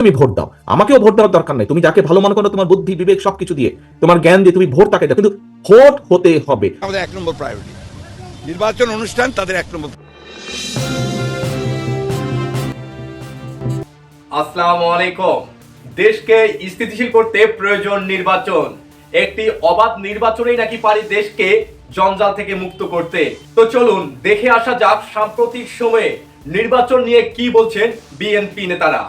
তুমি ভোট দাও। আমাকেও ভোট দেওয়ার দরকার নাই। তুমি যাকে ভালো মনে করো তোমার বুদ্ধি বিবেক সবকিছু দিয়ে তোমার জ্ঞান দিয়ে তুমি ভোট তাকে দাও। কিন্তু ভোট হতে হবে। আমাদের এক নম্বর প্রায়োরিটি নির্বাচন অনুষ্ঠান তাদের এক নম্বর আসসালামু আলাইকুম। দেশকে স্থিতিশীল করতে প্রয়োজন নির্বাচন। একটি অবাধ নির্বাচনেই নাকি পারি দেশকে জঞ্জাল থেকে মুক্ত করতে। তো চলুন দেখে আসা যাক সাম্প্রতিক সময়ে নির্বাচন নিয়ে কি বলছেন বিএনপি নেতারা।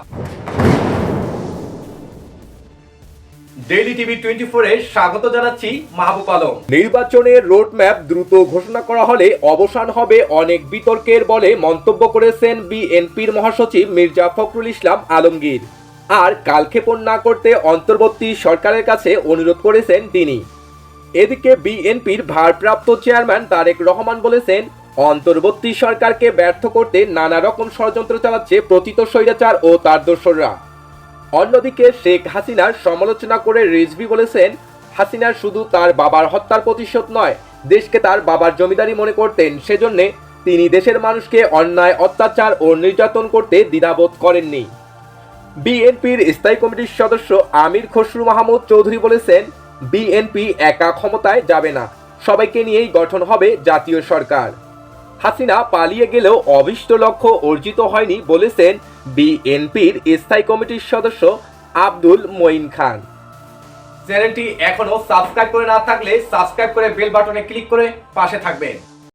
ডেইলি টিভি টোয়েন্টি ফোরে স্বাগত জানাচ্ছি মাহবুব আলম। নির্বাচনের রোডম্যাপ দ্রুত ঘোষণা করা হলে অবসান হবে অনেক বিতর্কের বলে মন্তব্য করেছেন বিএনপির মহাসচিব মির্জা ফখরুল ইসলাম আলমগীর। আর কালক্ষেপণ না করতে অন্তর্বর্তী সরকারের কাছে অনুরোধ করেছেন তিনি। এদিকে বিএনপির ভারপ্রাপ্ত চেয়ারম্যান তারেক রহমান বলেছেন, অন্তর্বর্তী সরকারকে ব্যর্থ করতে নানা রকম ষড়যন্ত্র চালাচ্ছে প্রতীত স্বৈরাচার ও তার দোসররা। অন্যদিকে শেখ হাসিনার সমালোচনা করে রিজভি বলেছেন হাসিনার শুধু তার বাবার হত্যার প্রতিশোধ নয়, দেশকে তার বাবার জমিদারি মনে করতেন, সেজন্যে তিনি দেশের মানুষকে অন্যায়, অত্যাচার ও নির্যাতন করতে দ্বিধাবোধ করেননি। বিএনপির স্থায়ী কমিটির সদস্য আমির খসরু মাহমুদ চৌধুরী বলেছেন, বিএনপি একা ক্ষমতায় যাবে না, সবাইকে নিয়েই গঠন হবে জাতীয় সরকার। হাসিনা পালিয়ে গেলেও অভিষ্ট লক্ষ্য অর্জিত হয়নি বলেছেন বিএনপির স্থায়ী কমিটির সদস্য আব্দুল মঈন খান। চ্যানেলটি এখনও সাবস্ক্রাইব করে না থাকলে সাবস্ক্রাইব করে বেল বাটনে ক্লিক করে পাশে থাকবেন।